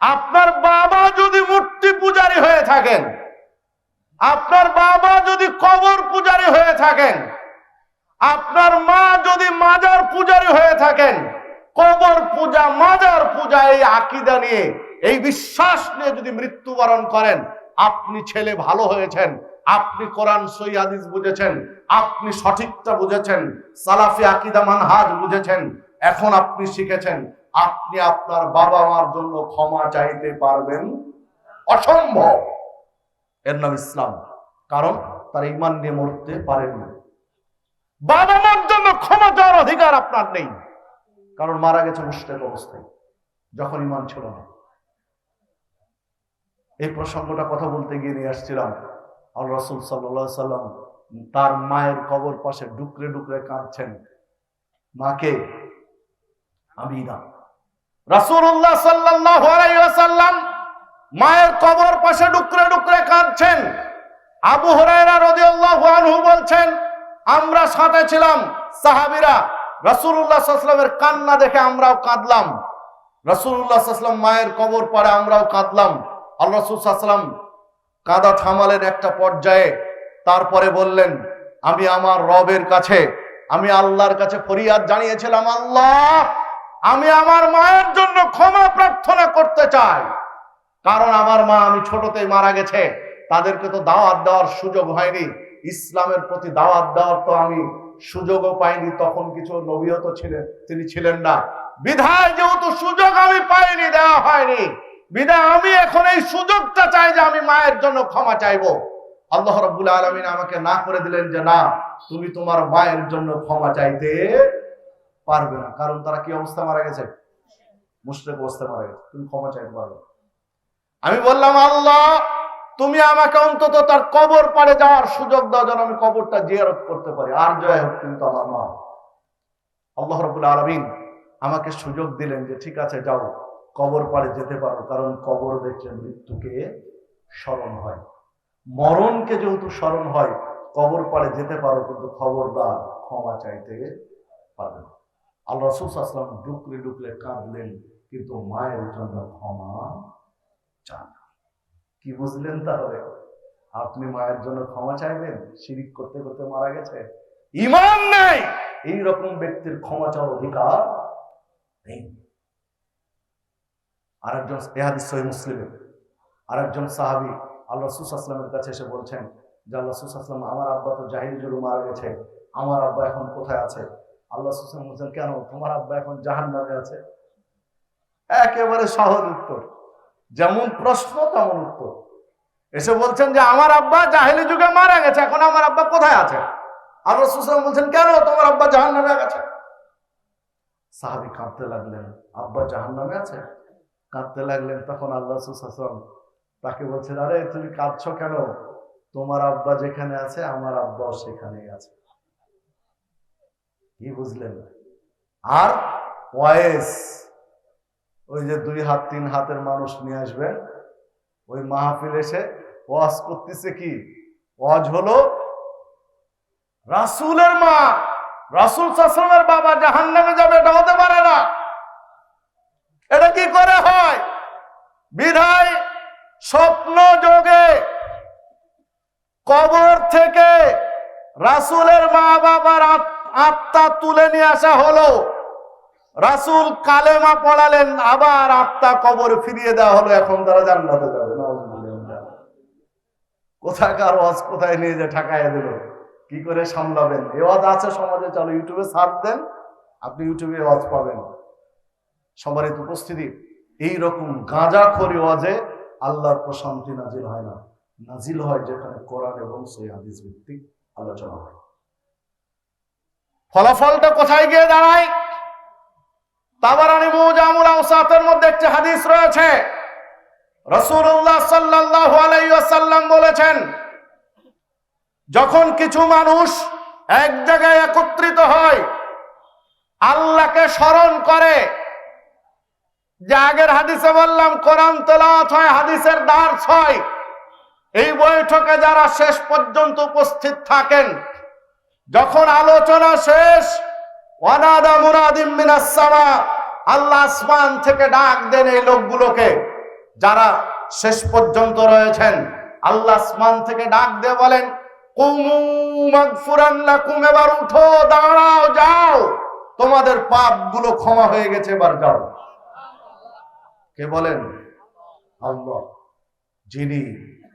আপনার বাবা যদি মূর্তি পূজারী হয়ে থাকেন, আপনার বাবা যদি কবর পূজারী হয়ে থাকেন, আপনার মা যদি মাজার পূজারী হয়ে থাকেন, কবর পূজা, মাজার পূজা, এই আকিদা নিয়ে, এই বিশ্বাস নিয়ে যদি মৃত্যুবরণ করেন, আপনি ছেলে ভালো হয়েছেন, আপনি কোরআন সই হাদিস বুঝেছেন, আপনি সঠিকটা বুঝেছেন, সালাফি আকিদা, মানহাজ বুঝেছেন, এখন আপনি শিখেছেন আপনি আপনার বাবা মার জন্য ক্ষমা চাইতে পারবেন। অসম্ভব। এর নাম ইসলাম। কারণ তার ইমান নিয়ে মরতে পারেন না। বাবা মার জন্য ক্ষমা চাওয়ার অধিকার আপনার নেই। কারণ মারা গেছে মুষ্টেক অবস্থায়। যখন ইমান ছিল না। এই প্রসঙ্গটা কথা বলতে গিয়ে নিয়ে আসছিলাম। আল রসুল সাল্লা সাল্লাম তার মায়ের কবর পাশে ডুকরে ডুকরে কাঁদছেন। মাকে আমি না। রাসূলুল্লাহ সাল্লাল্লাহু আলাইহি মায়ের কবর পাশে ডুকরে ডুকরে কাঁদছেন। আবু হুরায়রা রাদিয়াল্লাহু আনহু বলছেন, আমরা সাথে ছিলাম সাহাবীরা। আলাইহি ওয়াসাল্লামের কান্না দেখে আমরাও কাঁদলাম। রাসূলুল্লাহ সাল্লাল্লাহু আলাইহি মায়ের কবর পাড়ে আমরাও কাঁদলাম। আল্লাহ রাসূল ওয়াসাল্লাম কাদা থামালেন একটা পর্যায়ে। তারপরে বললেন, আমি আমার রবের কাছে, আমি আল্লাহর কাছে ফরিয়াদ জানিয়েছিলাম, আল্লাহ! আমি আমার মায়ের জন্য ক্ষমা প্রার্থনা করতে চাই। কারণ আমার মা আমি ছোটতেই মারা গেছে। তাদেরকে তো দাওয়াত দেওয়ার সুযোগ হয়নি। ইসলামের প্রতি দাওয়াত দেওয়ার তো আমি সুযোগও পাইনি। তখন কিছু নবীও তো ছিলেন, তিনি ছিলেন না। বিধায় যেহেতু সুযোগ আমি পাইনি, দেওয়া হয়নি। বিধায় আমি এখন এই সুযোগটা চাই যে আমি মায়ের জন্য ক্ষমা চাইব। আল্লাহ রব্বুল আলমিন আমাকে না করে দিলেন যে, না, তুমি তোমার মায়ের জন্য ক্ষমা চাইতে পারবে না। কারণ তারা কি অবস্থা মারা গেছে? মুসলিম অবস্থায় মারা গেছে। তুমি ক্ষমা চাইতে পারবে আমি বললাম, আল্লাহ, তুমি আমাকে অন্তত তার কবর পাড়ে যাওয়ার সুযোগ দাও, যেন আমি কবরটা জিয়ারত করতে পারি। আর জয় হোক, তুমি তো আমার মা। আল্লাহ রবুল আলমিন আমাকে সুযোগ দিলেন যে, ঠিক আছে, যাও। কবর পাড়ে যেতে পারো, কারণ কবর দেখলে মৃত্যুকে স্মরণ হয়। মরণকে যেহেতু স্মরণ হয়, কবর পাড়ে যেতে পারো, কিন্তু খবরদার ক্ষমা চাইতে পারবে না। আল্লাহ রসুল আসলাম ডুকলে ডুকলে কাঁদলেন, কিন্তু মায়ের জন্য ক্ষমা চান কি বুঝলেন তাহলে? আপনি মায়ের জন্য ক্ষমা চাইবেন? শিরিক করতে করতে মারা গেছে? ইমান নাই! এই রকম ব্যক্তির ক্ষমা চাওয়ার অধিকার নেই। আরেকজন এহাদিস সহি মুসলিমের আরেকজন সাহাবি আল্লাহ সুসাসলামের কাছে এসে বলছেন যে, আল্লাহ আসলাম আমার আব্বা তো জাহির জুলু মারা গেছে। আমার আব্বা এখন কোথায় আছে? আল্লাহ সুসালাম বলছেন, কেন? তোমার আব্বা এখন জাহান নামে আছে। একেবারে সহজ উত্তর। যেমন প্রশ্ন, তেমন উত্তর। এসে বলছেন যে, আমার আব্বা জাহেলি যুগে মারা গেছে, এখন আমার আব্বা কোথায় আছে? আল্লাহ সুসালাম বলছেন, কেন? তোমার আব্বা জাহান নামে গেছে। সাহাবি কাঁদতে লাগলেন, আব্বা জাহান নামে আছে? কাঁদতে লাগলেন, তখন আল্লাহ সুসালাম তাকে বলছেন, আরে, তুমি কাঁদছ কেন? তোমার আব্বা যেখানে আছে, আমার আব্বাও সেখানেই আছে। কি বুঝলেন? আর ওয়েস ওই যে দুই হাত, তিন হাতের মানুষ নিয়ে আসবেন ওই মাহফিল এসে ওয়াজ করতেছে কি? ওয়াজ হলো, রাসূলের মা, রাসূল সাল্লামের বাবা জাহান্নামে যাবে, এটা হতে পারে না। এটা কি করে হয়? বিধায় স্বপ্ন যোগে কবর থেকে রাসূলের মা বাবার তুলে নিয়ে আসা হলো। রাসূল কালেমা পড়ালেন, আবার আত্মা কবর ফিরিয়ে দেওয়া হলো, এখন তারা জান্নাতে যাবে। কোথাকার ওয়াজ কোথায় নিয়ে যে ঠাকায় দিল? কি করে সামলাবেন? এ ওয়াজ আছে সমাজে, চলো ইউটিউবে সার্চ দেন, আপনি ইউটিউবে ওয়াজ পাবেন। সবারই তো উপস্থিতি। এইরকম গাঁজা খরি ওয়াজে আল্লাহর প্রশান্তি নাজিল হয় না। নাজিল হয় যেখানে কোরআন এবং সেই হাদিস ভিত্তিক আলোচনা হয়। ফলাফলটা কোথায় গিয়ে দাঁড়ায়? তাবারানি মুজামুল আওসাতের মধ্যে একটি হাদিস রয়েছে। রাসূলুল্লাহ সাল্লাল্লাহু আলাইহি ওয়াসাল্লাম বলেছেন, যখন কিছু মানুষ এক জায়গায় একত্রিত হয়, আল্লাহকে স্মরণ করে, যে আগের হাদিসে বললাম, কোরআন তেলাওয়াত হয়, হাদিসের দার্স হয়, এই বৈঠকে যারা শেষ পর্যন্ত উপস্থিত থাকেন যখন আলোচনা শেষ, ওয়ানাদা মুনাদিম মিনাস সামা আল্লাহ আসমান থেকে ডাক দেন এই লোকগুলোকে, যারা শেষ পর্যন্ত রয়েছেন। আল্লাহ আসমান থেকে ডাক দিয়ে বলেন, কুমু এবার উঠো, দাঁড়াও, যাও। তোমাদের পাপগুলো ক্ষমা হয়ে গেছে, এবার যাও। কে বলেন? আল্লাহ। যিনি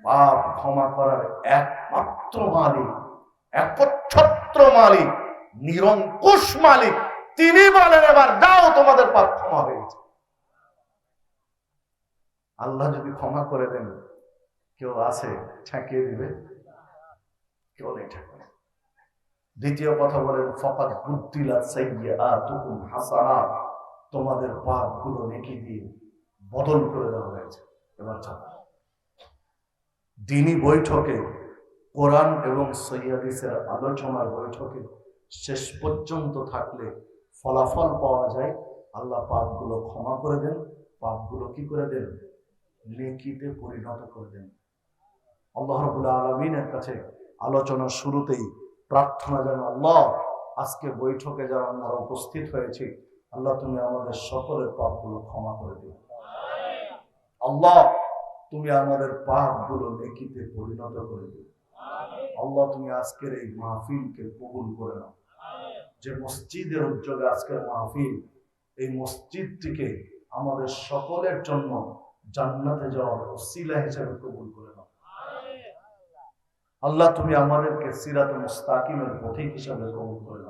পাপ ক্ষমা করার একমাত্র মালিক, একচ্ছত্র মালিক, নিরঙ্কুশ মালিক। তিনি বলেন, এবার যাও তোমাদের পাপ ক্ষমা হয়েছে আল্লাহ যদি ক্ষমা করে দেন, কেউ আছে, ঠেকিয়ে দিবে? কেউ নেই ঠেকাবে দ্বিতীয় কথা বলেন ফকাত বুদ্দিলা সাইয়া তুকুম হাসানা। তোমাদের পাপগুলো নেকি দিয়ে বদল করে দেওয়া হয়েছে। এবার যাও দিনী বৈঠকে কোরআন এবং সৈয়াদিসের আলোচনার বৈঠকে শেষ পর্যন্ত থাকলে ফলাফল পাওয়া যায় আল্লাহ পাপগুলো ক্ষমা করে দেন। পাপগুলো কি করে দেন? নেকিতে পরিণত করে দেন। আল্লাহ রবুল্লাহ আলমিনের কাছে আলোচনার শুরুতেই প্রার্থনা যেন আল্লাহ আজকে বৈঠকে যারা আমরা উপস্থিত হয়েছি আল্লাহ তুমি আমাদের সকলের পাপগুলো ক্ষমা করে দিও। আল্লাহ তুমি আমাদের পাপগুলো নেকিতে পরিণত করে দিও। আল্লাহ তুমি আজকের এই মাহফিলকে কবুল করে নাও। যে মসজিদের উদ্যোগে আজকের মাহফিল এই মসজিদটিকে আমাদের সকলের জন্য জান্নাতে যাওয়ার ওসিলা হিসেবে কবুল করে নাও। আল্লাহ তুমি আমাদেরকে সিরাতে মুস্তাকিমের পথিক হিসাবে কবুল করে